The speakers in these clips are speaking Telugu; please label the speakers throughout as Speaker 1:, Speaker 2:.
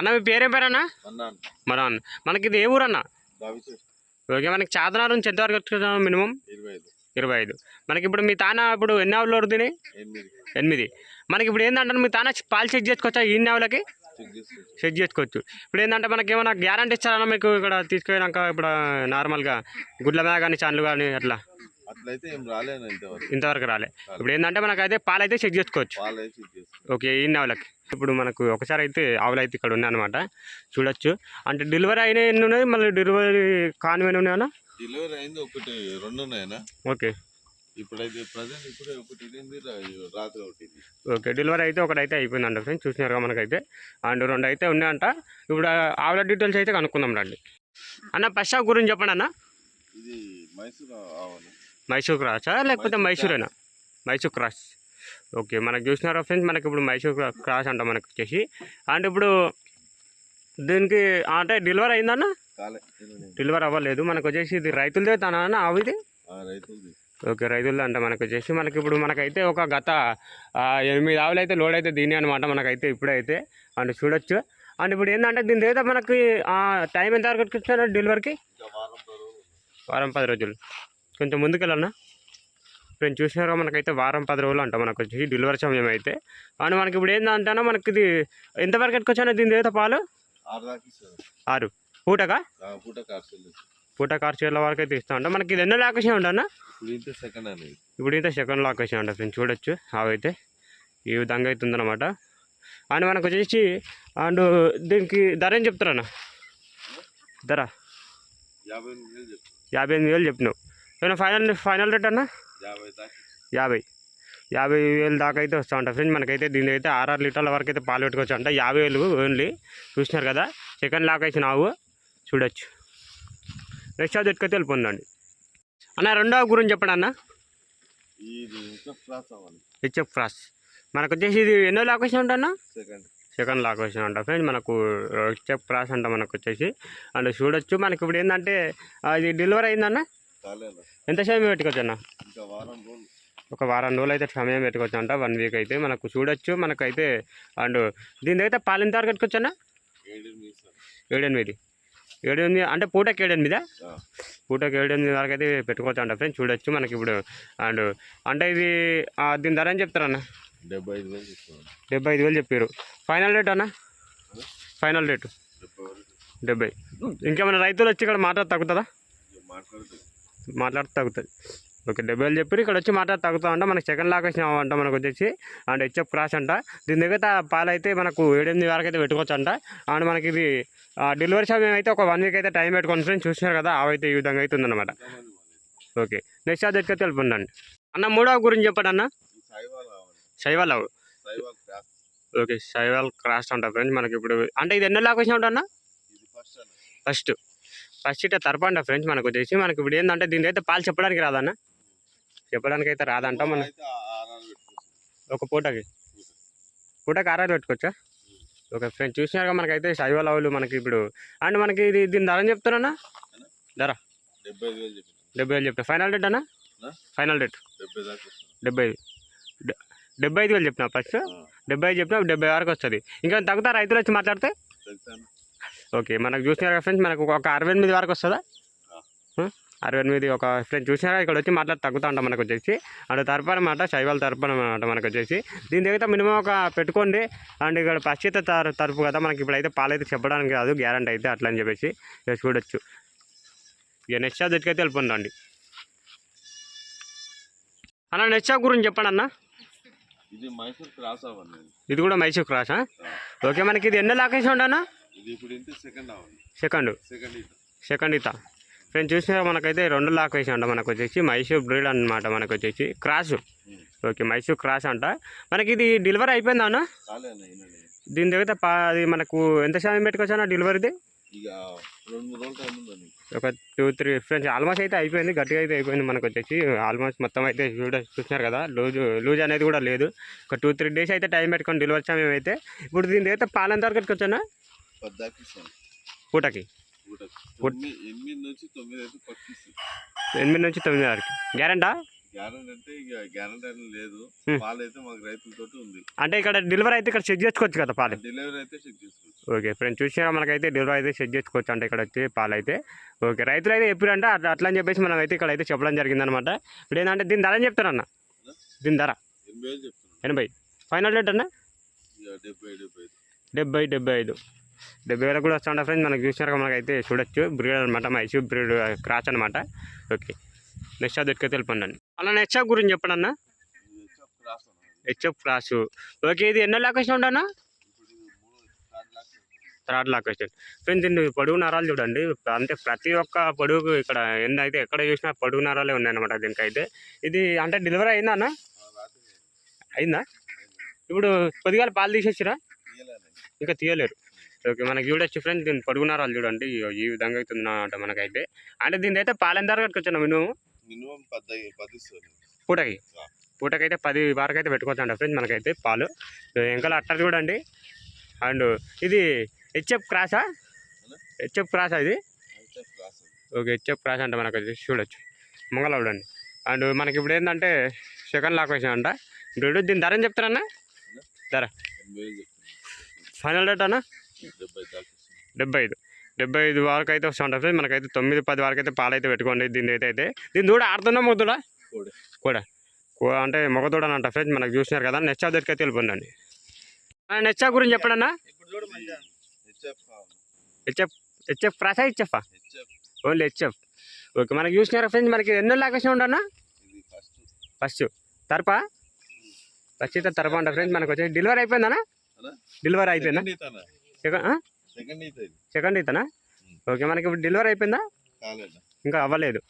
Speaker 1: అన్న మీ పేరేం పేరన్నా? మన మనకి ఇది ఏ ఊరు అన్న ఓకే మనకి చాదనాల నుంచి ఎంతవరకు వస్తున్నాం మినిమం?
Speaker 2: ఇరవై ఐదు
Speaker 1: మనకి ఇప్పుడు మీ తాన ఇప్పుడు ఎన్ని ఆవులు పడుతుంది
Speaker 2: ఎనిమిది.
Speaker 1: మనకి ఇప్పుడు ఏంటంటే మీ తాన పాలు చెక్ చేసుకోవచ్చా ఈ ఆవులకి?
Speaker 2: చెక్ చేసుకోవచ్చు.
Speaker 1: ఇప్పుడు ఏంటంటే మనకి ఏమైనా గ్యారంటీ ఇస్తారన్నా మీకు ఇక్కడ తీసుకుపోయినాక ఇప్పుడు నార్మల్గా గుడ్ల మీద కానీ చాన్లు కానీ అట్లా?
Speaker 2: ఇంతవరకు.
Speaker 1: రాలే. ఇప్పుడు ఏంటంటే మనకు అయితే పాలు అయితే చెక్ చేసుకోవచ్చు. ఓకే ఈ ఆవులకి? ఇప్పుడు మనకు ఒకసారి అయితే ఆవులు అయితే ఇక్కడ ఉన్నాయన్నమాట. చూడొచ్చు. అంటే డెలివరీ అయిన ఎన్ని ఉన్నాయి? మళ్ళీ డెలివరీ కానివన్నీ ఉన్నాయన్నా
Speaker 2: డెలివరీ అయింది ఒకటి రెండు ఉన్నాయనా
Speaker 1: ఓకే.
Speaker 2: ఇప్పుడైతే ప్రజెంట్ ఇప్పుడే ఒకటి రాత్రి ఒకటి.
Speaker 1: ఓకే డెలివరీ అయితే ఒకటైతే అయిపోయిందంట ఫ్రెండ్స్. చూసినారుగా మనకైతే. అండ్ రెండు అయితే ఉన్నాయంట. ఇప్పుడు ఆవుల డీటెయిల్స్ అయితే కనుక్కుందాం రండి. అన్న షాప్ గురించి చెప్పండి అన్న.
Speaker 2: ఇది మైసూర్
Speaker 1: మైసూర్ క్రాసా? లేకపోతే
Speaker 2: మైసూర్
Speaker 1: మైసూరేనా? మైసూర్ క్రాస్. ఓకే మనకు చూసినారా ఫ్రెండ్స్? మనకి ఇప్పుడు మైసూర్ క్రా- క్రాస్ అంట మనకు వచ్చేసి. అండ్ ఇప్పుడు దీనికి అంటే డెలివరీ అయిందన్న. డెలివరీ అవ్వలేదు. మనకు వచ్చేసి ఇది రైతులదే తన అన్న?
Speaker 2: రైతులది.
Speaker 1: ఓకే రైతులది అంట మనకు వచ్చేసి. మనకి ఇప్పుడు మనకైతే ఒక గత ఎనిమిది ఆవులు అయితే లోడ్ అయితే దీని అనమాట మనకైతే ఇప్పుడైతే అండ్ చూడొచ్చు. అండ్ ఇప్పుడు ఏంటంటే దీని అయితే మనకి టైం ఎంత వరకు ఇచ్చారు డెలివరీకి
Speaker 2: వారం
Speaker 1: పది రోజులు. కొంచెం ముందుకెళ్ళన్నా నేను చూసినారా? మనకైతే వారం పది రోజులు అంట మనకు వచ్చి డెలివరీ సమయం అయితే. అండ్ మనకి ఇప్పుడు ఏంటంటే మనకి ఇది ఎంతవరకు ఎట్టుకొచ్చాను దీని అయితే పాలు?
Speaker 2: ఆరు ఆ పూట
Speaker 1: కార్చీల వరకు అయితే ఇస్తా ఉంటా. మనకి ఇది ఎన్నో లాకేషన్ ఉంటానా
Speaker 2: ఇప్పుడు ఇంత సెకండ్
Speaker 1: లాకేషన్ అంట ఫ్రెండ్స్ చూడొచ్చు. అవైతే ఈ విధంగా అయితే ఉందన్నమాట అండ్ మనకు వచ్చేసి అండ్ దీనికి ధర ఏం చెప్తారన్న ధర?
Speaker 2: యాభై ఎనిమిది వేలు చెప్పు
Speaker 1: యాభై ఎనిమిది వేలు చెప్పినావు. ఏమైనా ఫైనల్ ఫైనల్ రేట్ అన్నా?
Speaker 2: యాభై
Speaker 1: యాభై. వేలు దాకా అయితే వస్తూ ఉంటాయి ఫ్రెండ్స్ మనకైతే దీని అయితే ఆరు లీటర్ల వరకు అయితే పాలు పెట్టుకోవచ్చు అంట యాభై వేలు ఓన్లీ. చూసినారు కదా? సెకండ్ లాక్ నావు. చూడొచ్చు. నెక్స్ట్ అది ఎట్టుకైతే వెళ్ళిపోందండి. అన్న రెండవ గురించి చెప్పండి అన్న. హెచ్ఎఫ్ క్రాస్ మనకు వచ్చేసి ఇది ఎన్నో లాకేషన్ ఉంటా అన్న?
Speaker 2: సెకండ్.
Speaker 1: సెకండ్ లాకేషన్ అంట ఫ్రెండ్స్ మనకు హెచ్ఎఫ్ క్రాస్ అంట మనకు వచ్చేసి. అండ్ చూడొచ్చు. మనకి ఇప్పుడు ఏంటంటే అది డెలివరీ అయిందన్న? ఎంత సమయం పెట్టుకోవచ్చు అన్న ఒక వారం రోజులు అయితే సమయం పెట్టుకోవచ్చు అంట వన్ వీక్ అయితే. మనకు చూడొచ్చు మనకైతే అండ్ దీని అయితే పాలు ఎంత వరకు పెట్టుకోవచ్చు అన్న
Speaker 2: ఏడెనిమిది.
Speaker 1: ఏడెనిమిది అంటే పూటకి ఏడెనిమిదా. పూటకి ఏడెనిమిది వరకు అయితే పెట్టుకోవచ్చు అంట ఫ్రెండ్స్ చూడొచ్చు మనకి ఇప్పుడు. అండ్ అంటే ఇది దీని ధర ఏం చెప్తారన్న?
Speaker 2: డెబ్బై ఐదు వేలు
Speaker 1: డెబ్బై ఐదు వేలు చెప్పారు ఫైనల్ రేట్ అన్న? ఫైనల్ రేటు
Speaker 2: డెబ్బై
Speaker 1: ఇంకేమైనా రైతులు వచ్చి ఇక్కడ మాట్లాడి తగ్గుతుందా?
Speaker 2: మాట్లాడితే
Speaker 1: తగ్గుతుంది ఓకే డెబ్బై వేలు చెప్పి ఇక్కడ వచ్చి మాట్లాడి తగ్గుతా అంట మనకి సెకండ్ లాక్ వచ్చిన అంట మనకు వచ్చేసి అండ్ హెచ్ఎఫ్ క్రాస్ అంట. దీని దగ్గర పాలు అయితే మనకు ఏడెనిమిది వరకు అయితే పెట్టుకోవచ్చు అంట అండ్ మనకి ఇది డెలివరీ సమయం అయితే ఒక వన్ వీక్ అయితే టైం పెట్టుకొని ఫ్రెండ్స్ చూసినారు కదా అవైతే ఈ విధంగా అయితే ఉందన్నమాట? ఓకే నెక్స్ట్ అది ఎట్టుకొని తెలుపుండండి అన్న. మూడవ గురించి చెప్పండి అన్న. శైవాల్ అవు ఓకే శైవాల్ క్రాస్ అంట ఫ్రెండ్స్ మనకి ఇప్పుడు అంటే ఇది ఎన్నో లాక్ వచ్చిన అన్న?
Speaker 2: ఫస్ట్
Speaker 1: ఫస్ట్ ఇట్లా తరపండి ఫ్రెండ్స్ మనకు వచ్చేసి మనకి ఇప్పుడు ఏంటంటే దీని అయితే పాలు చెప్పడానికి రాదన్న. చెప్పడానికి అయితే రాదంట మన ఒక పూటకి. పూటకి ఆరాలు పెట్టుకోవచ్చా? ఓకే ఫ్రెండ్స్ చూసినారుగా మనకైతే శైవ లవ్లు మనకి ఇప్పుడు. అండ్ మనకి ఇది దీని ధర చెప్తారన్నా? ధర?
Speaker 2: డెబ్బై వేలు
Speaker 1: చెప్తా. ఫైనల్ రేట్ అన్న? ఫైనల్ రేట్
Speaker 2: డెబ్బై
Speaker 1: డెబ్బై ఐదు. డె- డెబ్బై ఐదు వేలు చెప్పిన ఫస్ట్? డెబ్బై ఐదు చెప్పినా డెబ్బై వరకు వస్తుంది. ఇంకా తగ్గుతా రైతులు వచ్చి మాట్లాడితే? ఓకే మనకు చూసినారు ఫ్రెండ్స్ మనకు ఒక అరవై ఎనిమిది వరకు వస్తుందా? అరవై ఎనిమిది ఒక ఫ్రెండ్స్ చూసినారా? ఇక్కడ వచ్చి మాట్లాడి తగ్గుతా ఉంటాం మనకు వచ్చేసి. అండ్ తరపు అనమాట శైవాల తరపు అనమాట మనకు వచ్చేసి. దీని దగ్గర మినిమం ఒక పెట్టుకోండి. అండ్ ఇక్కడ పశ్చిత తర తరపు కదా మనకి ఇప్పుడైతే పాలైతే చెప్పడానికి కాదు గ్యారంటీ అయితే అట్లా అని చెప్పేసి చూడొచ్చు ఇక నెక్స్ట్ షాప్ దగ్గరికి వెళ్ళిపోండి అన్న నెక్స్ట్ షాప్ గురించి చెప్పండి అన్న.
Speaker 2: ఇది మైసూర్ క్రాస్
Speaker 1: ఇది కూడా మైసూర్ క్రాసా? ఓకే మనకి ఇది ఎన్నో లాకేషన్ ఉండనా
Speaker 2: ఇది ఇప్పుడు ఇంత సెకండ్
Speaker 1: సెకండ్ ఇత ఫ్రెండ్స్ చూసినా మనకైతే రెండు లాక్ వేసి అంట మనకు వచ్చేసి. మైసూర్ బ్రీడ్ అనమాట మనకు వచ్చేసి. క్రాస్ ఓకే మైసూర్ క్రాస్ అంట. మనకి ఇది డెలివరీ అయిపోయిందా అన్న. దీని దగ్గర అది మనకు ఎంత సమయం పెట్టుకోవచ్చు అన్న డెలివరీది ఒక టూ త్రీ ఫ్రెండ్స్ ఆల్మోస్ట్ అయితే అయిపోయింది. గట్టిగా అయితే అయిపోయింది మనకు వచ్చేసి. ఆల్మోస్ట్ మొత్తం అయితే చూడ చూసినారు కదా. లూజ్ లూజ్ అనేది కూడా లేదు. ఒక టూ త్రీ డేస్ అయితే టైం పెట్టుకొని డెలివరీ సమయం అయితే ఇప్పుడు దీని దగ్గర పాలంత వరకు పెట్టుకోవచ్చా
Speaker 2: పద్దాకి
Speaker 1: పూటకి?
Speaker 2: ఎనిమిది నుంచి తొమ్మిది అయితే పట్టిస్తాను
Speaker 1: ఎనిమిది నుంచి తొమ్మిది వరకు. గ్యారంటా?
Speaker 2: గ్యారంటీ అంటే ఇక గ్యారంటీ అని లేదు. పాలు అయితే మాకు రైతులతోటి ఉంది.
Speaker 1: అంటే ఇక్కడ డెలివరీ అయితే ఇక్కడ చెక్ చేసుకోవచ్చు కదా పాలు?
Speaker 2: డెలివరీ అయితే చెక్ చేసుకోవచ్చు.
Speaker 1: ఓకే ఫ్రెండ్స్ చూసినారా? మనకైతే డెలివరీ అయితే సెట్ చేసుకోవచ్చు అంటే ఇక్కడ వచ్చి పాలు అయితే. ఓకే రైతులు అయితే ఎప్పుడంటే అట్లా అట్లా అని చెప్పేసి మనం అయితే ఇక్కడ అయితే చెప్పడం జరిగిందనమాట ఇప్పుడు ఏంటంటే దీని ధర అని చెప్తారన్న దీని ధర?
Speaker 2: ఎనభై
Speaker 1: ఫైనల్ రేట్ అన్న?
Speaker 2: డెబ్బై డెబ్బై ఐదు.
Speaker 1: డెబ్బై వేలకు కూడా వస్తుంటా ఫ్రెండ్స్. మనకు చూసినారు మనకైతే చూడొచ్చు. బ్రీడ్ అనమాట మైసూర్ బ్రీడ్ క్రాచ్ అనమాట ఓకే. నెక్స్ట్ అది ఎట్టుకో తెలుపండి అలా నెక్స్ట్ గురించి చెప్పండి అన్న. HF cross. ఓకే ఇది ఎన్నో లొకేషన్
Speaker 2: మూడు థర్డ్
Speaker 1: లొకేషన్ ఫ్రెండ్స్ దీన్ని పొడుగు నరాలు చూడండి. అంటే ప్రతి ఒక్క పొడుగు ఇక్కడ అయితే ఎక్కడ చూసినా పొడుగు నరాలే ఉన్నాయన్నమాట దీనికి అయితే ఇది అంటే డెలివరీ అయిందా అన్న? అయిందా? ఇప్పుడు కొద్దిగా పాలు తీసేసిరా? ఇంకా తీయలేరు. ఓకే మనకి చూడొచ్చు ఫ్రెండ్స్ దీన్ని పొడుగు నరాలు చూడండి. ఈ విధంగా అయితే ఉందన్నమాట మనకైతే. అంటే దీని అయితే పాలు వరకు వచ్చాను మినిమం?
Speaker 2: మినిమం పది పది ఇస్తుంది
Speaker 1: పూటకి? పూటకైతే పది వరకు అయితే పెట్టుకోవచ్చు ఫ్రెండ్స్ మనకైతే పాలు. ఇంకా అట్టర్ చూడండి. అండ్ ఇది హెచ్ఎఫ్ క్రాసా? హెచ్ఎఫ్ క్రాసా ఇది? ఓకే హెచ్ఎఫ్ క్రాస్ అంటే మనకు చూడొచ్చు. మంగళ చూడండి. అండ్ మనకి ఇప్పుడు ఏంటంటే సెకండ్ లాకేషన్ అంట. ఇప్పుడు దీని ధర ఏం చెప్తారన్నా? ధర. ఫైనల్ రేట్ అన్న?
Speaker 2: డెబ్బై
Speaker 1: ఐదు డెబ్బై ఐదు. వరకు అయితే వస్తూ ఉంటుంది మనకైతే తొమ్మిది పది వరకు అయితే పాలు అయితే పెట్టుకోండి దీని అయితే అయితే. దీని దూడ ఆడుతున్నా మొగ్గుడా
Speaker 2: కోడి.
Speaker 1: అంటే మొగదూడ అంట ఫ్రెండ్స్ మనకు చూసినారు కదా. నెక్స్ట్ దగ్గరికి అయితే వెళ్ళిపోండి నెక్స్ట్ గురించి చెప్పడన్నా?
Speaker 2: HF
Speaker 1: HF HF only HF. Okay మనకి చూసినారా ఫ్రెండ్స్? మనకి ఎన్నో లాకేషన్ ఉండన్నా
Speaker 2: ఫస్ట్.
Speaker 1: తరపా? ఫస్ట్ అయితే తరపా అంట ఫ్రెండ్స్ మనకు వచ్చి డెలివరీ అయిపోయిందనా
Speaker 2: అలా?
Speaker 1: డెలివరీ అయిపోయిందా?
Speaker 2: సెకండ్ ఈతనా
Speaker 1: సెకండ్
Speaker 2: సెకండ్ ఈత ఇది
Speaker 1: సెకండ్ ఇతనా ఓకే మనకి ఇప్పుడు డెలివరీ అయిపోయిందా? ఇంకా అవ్వలేదు.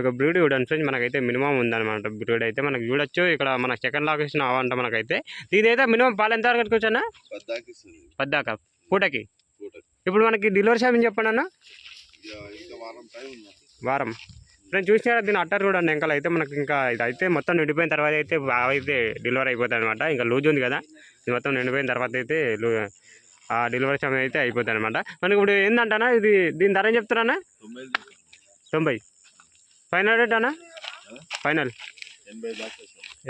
Speaker 1: ఒక బ్రీడ్ చూడండి ఫ్రెండ్స్ మనకైతే మినిమం ఉందన్నమాట బ్రీడ్ అయితే. మనకి చూడొచ్చు ఇక్కడ మన సెకండ్ లాకేషన్ అవంట మనకైతే. దీని అయితే మినిమం పాలు ఎంత వరకు కట్టుకోవచ్చన్నా పద్దాక పూటకి? ఇప్పుడు మనకి డెలివరీ సమయం చెప్పండి అన్న?
Speaker 2: వారం
Speaker 1: ఫ్రెండ్స్ చూసినారా దీని అట్టర్ చూడండి ఇంకా అయితే మనకి ఇంకా ఇది అయితే మొత్తం నిండిపోయిన తర్వాత అయితే బాగా అయితే డెలివరీ అయిపోతుంది అనమాట ఇంకా లూజ్ ఉంది కదా ఇది మొత్తం నిండిపోయిన తర్వాత అయితే డెలివరీ సమయం అయితే అయిపోతుంది అనమాట మనకి ఇప్పుడు ఏంటంటానా ఇది దీని ధర ఏం చెప్తారా
Speaker 2: తొంభై
Speaker 1: తొంభై. ఫైనల్ రేట్ అన్న? ఫైనల్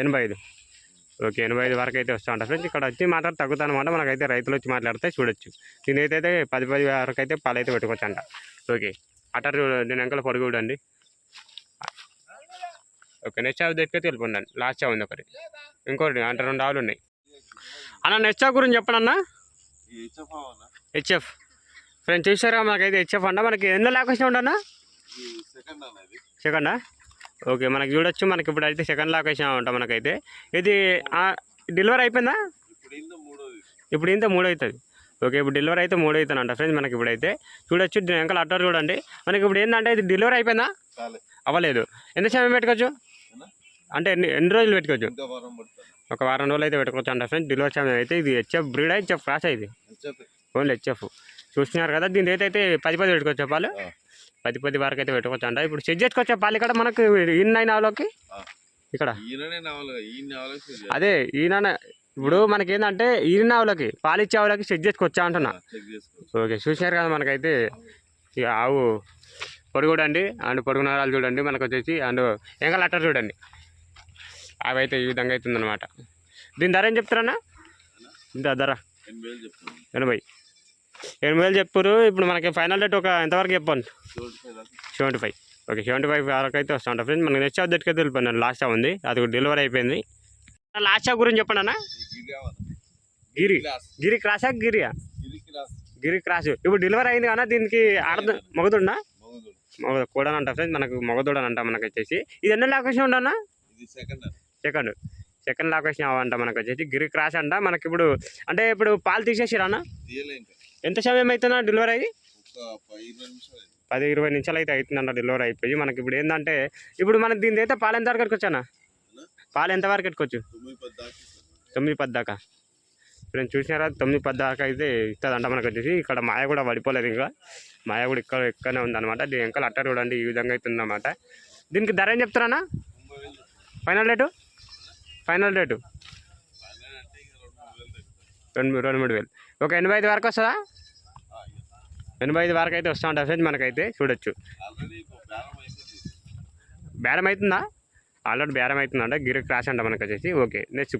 Speaker 2: ఎనభై
Speaker 1: ఐదు. ఓకే ఎనభై ఐదు వరకు అయితే వస్తూ ఉంటారు ఫ్రెండ్స్. ఇక్కడ వచ్చి మాట్లాడి తగ్గుతా అనమాట మనకైతే రైతులు వచ్చి మాట్లాడితే చూడొచ్చు. దీని అయితే పది పది వరకు అయితే పాలు అయితే పెట్టుకోవచ్చు అంట. ఓకే అటర్ నేను వెంకల పొడుగు చూడండి. ఓకే నెక్స్ట్ చావు దగ్గరికి వెళ్ళిపోండి లాస్ట్ చావు ఉంది ఒకటి. ఇంకోటి అంటే రెండు ఆవులు ఉన్నాయి. అన్న నెక్స్ట్ చావు గురించి చెప్పండి అన్న.
Speaker 2: హెచ్ఎఫ్
Speaker 1: ఫ్రెండ్స్ చూసారా మనకైతే హెచ్ఎఫ్ అంట మనకి ఎన్నో లాకేషన్ ఉండన్నా
Speaker 2: ఇది. సెకండ్ అన్న
Speaker 1: ఓకే మనకి చూడొచ్చు. మనకి ఇప్పుడు అయితే సెకండ్ లొకేషన్ ఉంటాం మనకైతే. ఇది డెలివరీ అయిపోయిందా?
Speaker 2: ఇప్పుడు ఇంత
Speaker 1: మూడు అవుతుంది ఓకే ఇప్పుడు డెలివరీ అయితే మూడు అవుతుంది అంట ఫ్రెండ్స్ మనకి ఇప్పుడైతే. చూడొచ్చు దీని వెనకాల అట్టర్ చూడండి. మనకి ఇప్పుడు ఏంటంటే ఇది డెలివరీ అయిపోయిందా? అవ్వలేదు. ఎంత సమయం పెట్టుకోవచ్చు? అంటే ఎన్ని ఎన్ని రోజులు పెట్టుకోవచ్చు? ఒక వారం రోజులు అయితే పెట్టుకోవచ్చు అంట ఫ్రెండ్స్ సమయం అయితే ఇది హెచ్ఎఫ్ బ్రీడ్ హెచ్ఎఫ్ క్రాస్ ఇది?
Speaker 2: హెచ్ఎఫ్.
Speaker 1: Only HF. చూస్తున్నారు కదా దీని అయితే అయితే పది పది పెట్టుకోవచ్చు పాలు. పది పది వరకు అయితే పెట్టుకోవచ్చు అంట ఇప్పుడు చెక్ చేసుకోవచ్చా పాలు ఇక్కడ మనకు? ఇన్ అయిన ఆవులకి. ఇక్కడ? అదే ఈయన ఇప్పుడు మనకి ఏంటంటే ఈయన ఆవులకి పాలిచ్చే ఆవులకి చెక్ చేసుకొచ్చా అంటున్నా.
Speaker 2: చేసుకోవచ్చు.
Speaker 1: ఓకే చూసారు కదా మనకైతే. ఇక ఆవు పొడుగు చూడండి అండ్ పొడుగు నరాలు చూడండి మనకు వచ్చేసి అండ్ ఎంగల్ అట్టర్ చూడండి. అవి అయితే ఈ విధంగా అవుతుంది అనమాట దీని ధర ఏం చెప్తారన్నా? ఇంత ధర?
Speaker 2: ఎనభై.
Speaker 1: ఎనభై వేలు చెప్పారు. ఇప్పుడు మనకి ఫైనల్ డేట్ ఒక ఎంతవరకు చెప్పండి?
Speaker 2: Seventy five.
Speaker 1: Okay seventy five వరకు అయితే వస్తా ఉంటా ఫ్రెండ్స్. మనకి నెక్స్ట్ అప్డేట్కి అయితే వెళ్ళిపోయినా. లాస్ట్ ఉంది. అది కూడా డెలివరీ అయిపోయింది. లాస్ట్ గురించి చెప్పండి అన్న.
Speaker 2: గిరి.
Speaker 1: గిరి క్రాసా గిరియా?
Speaker 2: గిరి
Speaker 1: క్రాస్. ఇప్పుడు డెలివరీ అయింది కానీ దీనికి ఆడద మగదుండా
Speaker 2: మగదుడు
Speaker 1: మగ కూడా అంట ఫ్రెండ్స్ మనకు మగదూడని అంట మనకు వచ్చేసి ఇది ఎన్నో లొకేషన్ ఉండన్నా
Speaker 2: సెకండ్.
Speaker 1: సెకండ్ లొకేషన్ అవంట మనకు. వచ్చేసి గిరి క్రాస్ అంట మనకి ఇప్పుడు. అంటే ఇప్పుడు పాలు తీసేసిరా అన్న?
Speaker 2: తీయలే ఇంకా.
Speaker 1: ఎంత సమయం అవుతుందా డెలివరీ అయ్యి. పది ఇరవై నిమిషాలు అయితే అవుతుందంట డెలివరీ అయిపోయి మనకి ఇప్పుడు ఏంటంటే ఇప్పుడు మనం దీని అయితే పాలు ఎంత వరకు ఎట్టుకోవచ్చా పాలు ఎంత వరకు ఎట్టుకోవచ్చు
Speaker 2: తొమ్మిది పది దాకా
Speaker 1: నేను చూసినారా? తొమ్మిది పది దాకా అయితే ఇస్తుందంట మనకు వచ్చేసి. ఇక్కడ మాయ కూడా పడిపోలేదు ఇంకా. మాయ కూడా ఇక్కడ ఇక్కడనే ఉందన్నమాట. దీని వెనకాల అట్ట చూడండి ఈ విధంగా అయితే ఉందన్నమాట దీనికి ధర ఏం చెప్తారా. Final rate? Final rate?
Speaker 2: రెండు
Speaker 1: రెండు మూడు వేలు. ఒక ఎనభై ఐదు వరకు వస్తుందా? ఎనభై ఐదు వరకు అయితే వస్తూ ఉంటుంది ఫ్రెండ్స్ మనకైతే చూడొచ్చు. బేరం అవుతుందా? ఆల్రెడీ బేరం అవుతుందంట గిరి క్రాష్ అంట మనకు వచ్చేసి ఓకే నెక్స్ట్